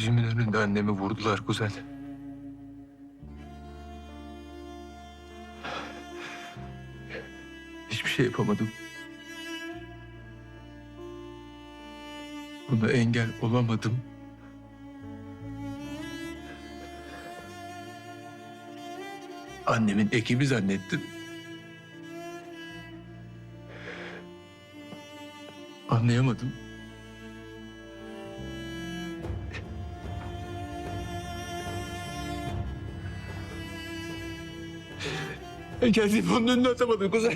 Gözümün önünde annemi vurdular kuzen. Hiçbir şey yapamadım. Buna engel olamadım. Annemin ekibi zannettim. Anlayamadım. Ben kendimi onun önüne atamadım kuzen.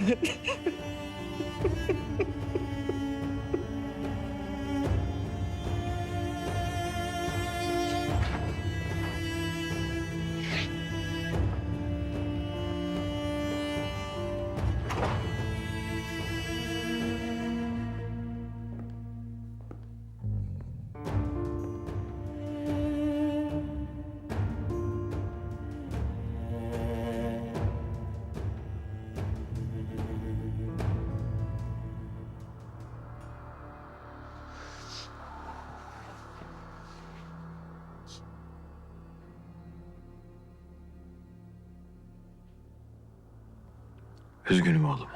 Üzgünüm oğlum.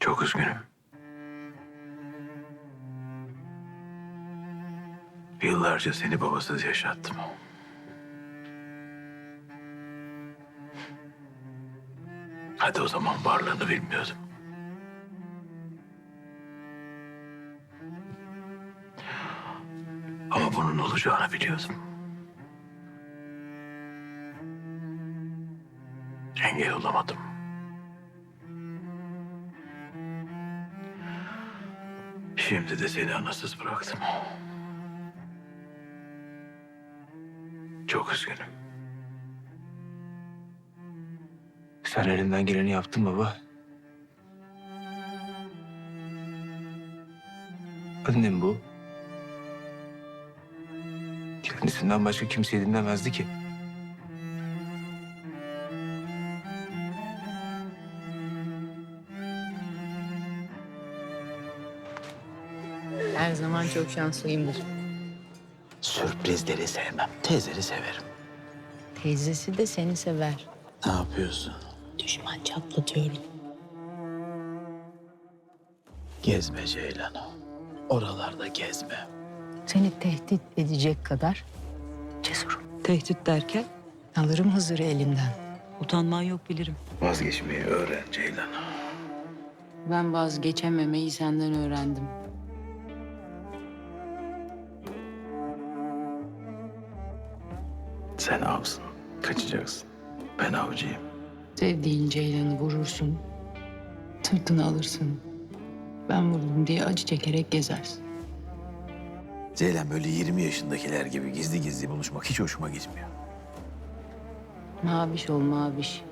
Çok üzgünüm. Yıllarca seni babasız yaşattım. Hadi o zaman varlığını bilmiyordum. Ama bunun olacağını biliyordum. Engel olamadım. Şimdi de seni anasız bıraktım. Çok üzgünüm. Sen elinden geleni yaptın baba. Annem bu. Kendisinden başka kimseyi dinlemezdi ki. Her zaman çok şanslıyımdır. Sürprizleri sevmem. Teyzeri severim. Teyzesi de seni sever. Ne yapıyorsun? Düşman çatlatıyorum. Gezme Ceylan. Oralarda gezme. Seni tehdit edecek kadar cesurum. Tehdit derken Alırım Hızır'ı elinden. utanman yok bilirim. Vazgeçmeyi öğren Ceylan. Ben vazgeçememeyi senden öğrendim. Sen avsın. Kaçacaksın. Ben avcıyım. Sevdiğin Ceylan'ı vurursun. Sırtını alırsın. Ben vurdum diye acı çekerek gezersin. Ceylan böyle 20 yaşındakiler gibi gizli gizli buluşmak hiç hoşuma gitmiyor. Maviş ol maviş.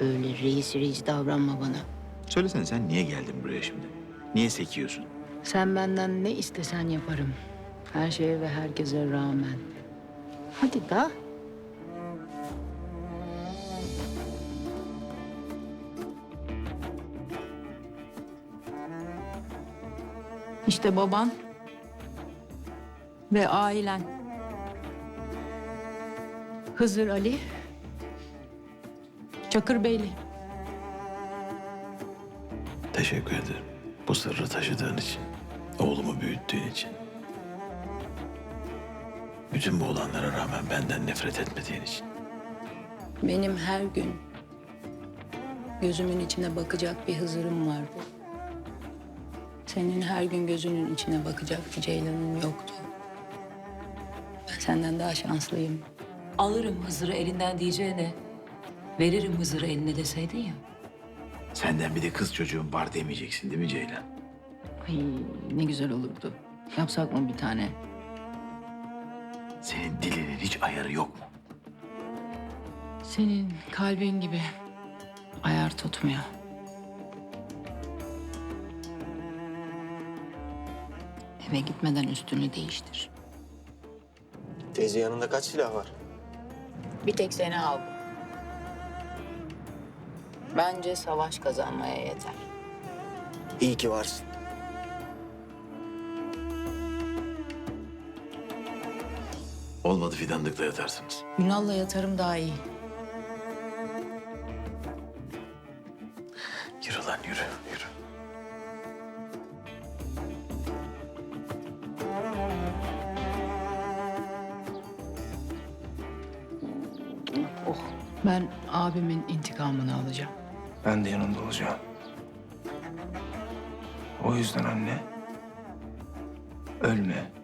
Öyle reis reis davranma bana. Söylesene sen niye geldin buraya şimdi? Niye sekiyorsun? Sen benden ne istesen yaparım. Her şeye ve herkese rağmen. Hadi da. İşte baban ve ailen. Hızır Ali, Çakır Beyli. Teşekkür ederim. Bu sırrı taşıdığın için. Oğlumu büyüttüğün için. Bütün bu olanlara rağmen benden nefret etmediğin için. Benim her gün gözümün içine bakacak bir Hızır'ım vardı. Senin her gün gözünün içine bakacak bir Ceylan'ın yoktu. Ben senden daha şanslıyım. Alırım Hızır'ı elinden diyeceğine veririm Hızır'ı eline deseydin ya. Senden bir de kız çocuğun var demeyeceksin değil mi Ceylan? Ay ne güzel olurdu. Yapsak mı bir tane? Senin dilinin hiç ayarı yok mu? Senin kalbin gibi ayar tutmuyor. Eve gitmeden üstünü değiştir. Teyze yanında kaç silah var? Bir tek seni aldım. Bence savaş kazanmaya yeter. İyi ki varsın. Olmadı fidanlıkta yatarsınız. Ünal'la yatarım daha iyi. Yürü lan yürü yürü. Ben abimin intikamını alacağım. Ben de yanında olacağım. O yüzden anne. Ölme.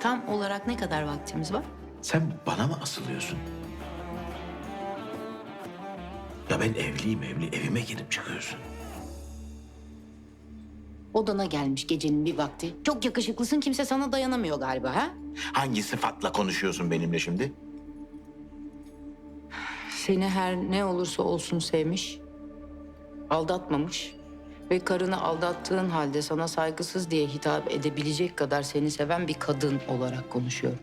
Tam olarak ne kadar vaktimiz var? Sen bana mı asılıyorsun? Ya ben evliyim evli. Evime girip çıkıyorsun. Odana gelmiş gecenin bir vakti. Çok yakışıklısın kimse sana dayanamıyor galiba ha? Hangi sıfatla konuşuyorsun benimle şimdi? Seni her ne olursa olsun sevmiş, aldatmamış ve karını aldattığın halde sana saygısız diye hitap edebilecek kadar seni seven bir kadın olarak konuşuyorum.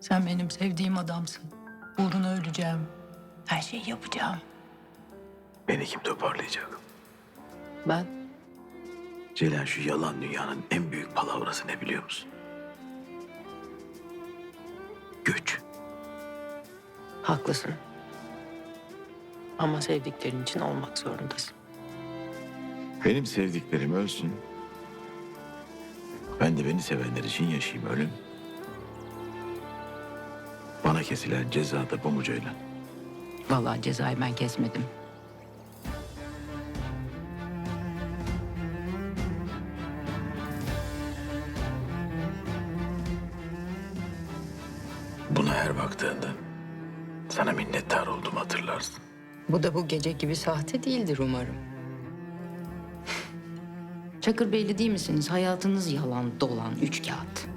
Sen benim sevdiğim adamsın. Uğruna öleceğim. Her şeyi yapacağım. Beni kim toparlayacak? Ben Ceylan şu yalan dünyanın en büyük palavrası ne biliyor musun? Haklısın. Ama sevdiklerin için olmak zorundasın. Benim sevdiklerim ölsün. Ben de beni sevenler için yaşayayım öyle mi? Bana kesilen ceza da bu mu Ceylan? Vallahi cezayı ben kesmedim. Buna her baktığında sana minnettar olduğumu hatırlarsın. Bu da bu gece gibi sahte değildir umarım. Çakır Beyli değil misiniz? Hayatınız yalan, dolan, üç kağıt.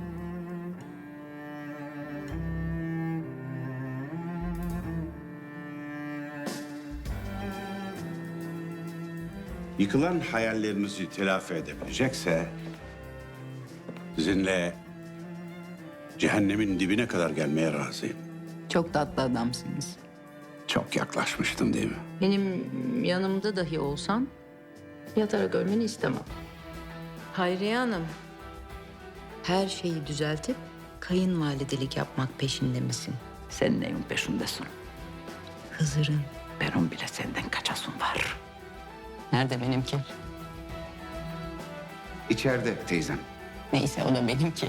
Yıkılan hayallerinizi telafi edebilecekse sizinle cehennemin dibine kadar gelmeye razıyım. Çok tatlı adamsınız. Çok yaklaşmıştım değil mi? Benim yanımda dahi olsan yatarak ölmeni istemem. Hayriye Hanım, her şeyi düzeltip kayınvalidelik yapmak peşinde misin? Sen neyin peşindesin? Hızır'ın. Benim bile senden kaçasın var. Nerede benimki? İçeride teyzem. Neyse o da benimki.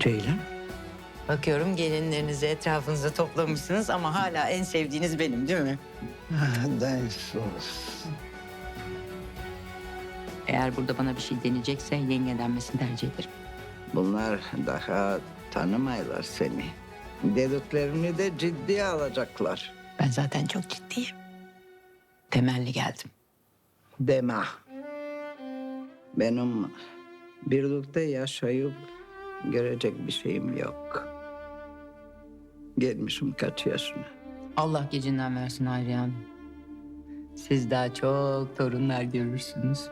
Ceylan? Bakıyorum gelinlerinizi etrafınıza toplamışsınız ama hala en sevdiğiniz benim değil mi? Eğer burada bana bir şey deneyecekse yenge denmesini tercih ederim. Bunlar daha tanımaylar seni. Dediklerini de ciddiye alacaklar. Ben zaten çok ciddiyim. Temelli geldim. Deme. Benim birlikte yaşayıp görecek bir şeyim yok. Gelmişim kaç yaşına. Allah gecinden versin Hayriye Hanım. Siz daha çok torunlar görürsünüz.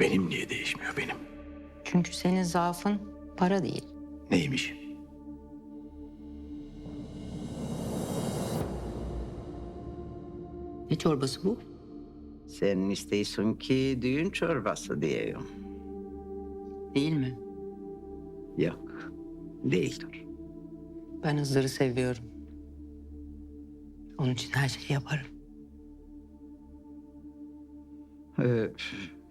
Benim niye değişmiyor benim? Çünkü senin zaafın para değil. Neymiş? Ne çorbası bu? Sen istiyorsun ki düğün çorbası diyeyim. Değil mi? Yok, değildir. Ben Hızır'ı seviyorum. Onun için her şeyi yaparım. Ee,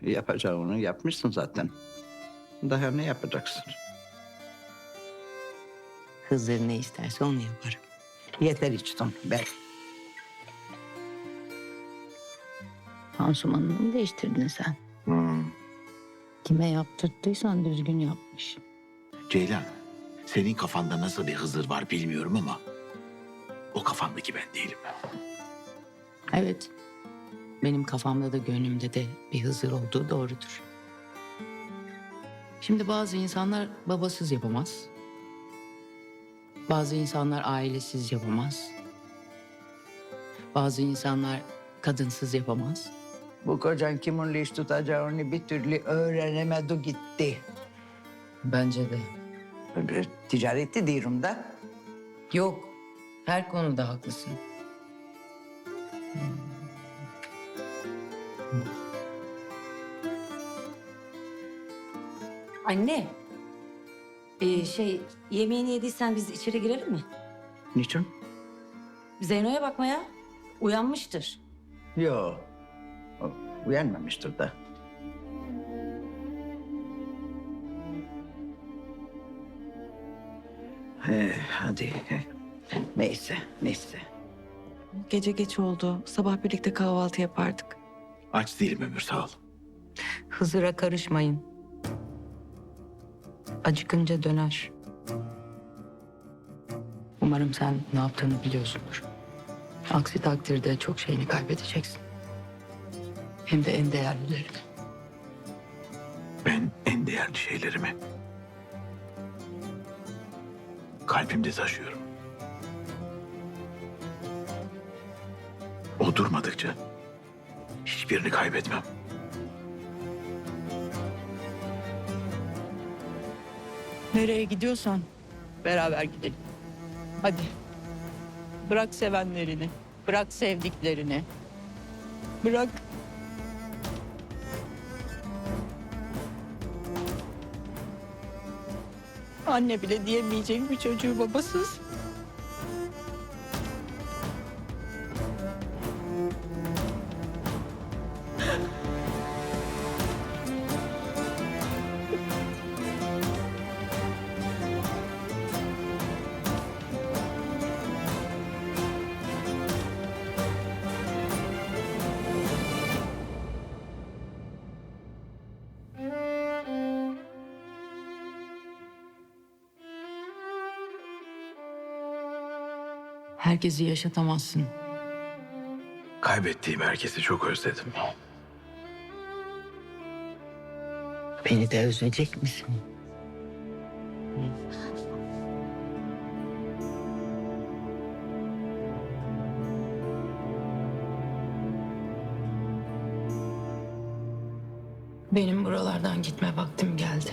yapacağını yapmışsın zaten. Daha ne yapacaksın? Hızır ne isterse onu yaparım. Yeter içtin, ver. Pansumanını mı değiştirdin sen? Hmm. Kime yaptırttıysan düzgün yapmış. Ceylan, senin kafanda nasıl bir Hızır var bilmiyorum ama... ...o kafandaki ben değilim. Evet. Benim kafamda da gönlümde de bir Hızır olduğu doğrudur. Şimdi bazı insanlar babasız yapamaz. Bazı insanlar ailesiz yapamaz. Bazı insanlar kadınsız yapamaz. Bu kocan kiminle iş tutacağını bir türlü öğrenemedi gitti. Bence de. Ticareti diyorum da. Yok. Her konuda haklısın. Anne. Ee, şey yemeğini yediysen biz içeri girelim mi? Niçin? Zeyno'ya bakmaya. Uyanmıştır. Yo. o Uyanmamıştır da. Hadi. Neyse, neyse. Gece geç oldu. Sabah birlikte kahvaltı yapardık. Aç değilim Ömür sağ ol. Hızır'a karışmayın. Acıkınca döner. Umarım sen ne yaptığını biliyorsundur. Aksi takdirde çok şeyini kaybedeceksin. Hem de en değerlilerini. Ben en değerli şeylerimi kalbimde taşıyorum. O durmadıkça hiçbirini kaybetmem. Nereye gidiyorsan beraber gidelim. Hadi. Bırak sevenlerini, bırak sevdiklerini. Bırak Anne bile diyemeyecek bir çocuğu babasız. Herkesi yaşatamazsın. Kaybettiğim herkesi çok özledim. Beni de özleyecek misin? Benim buralardan gitme vaktim geldi.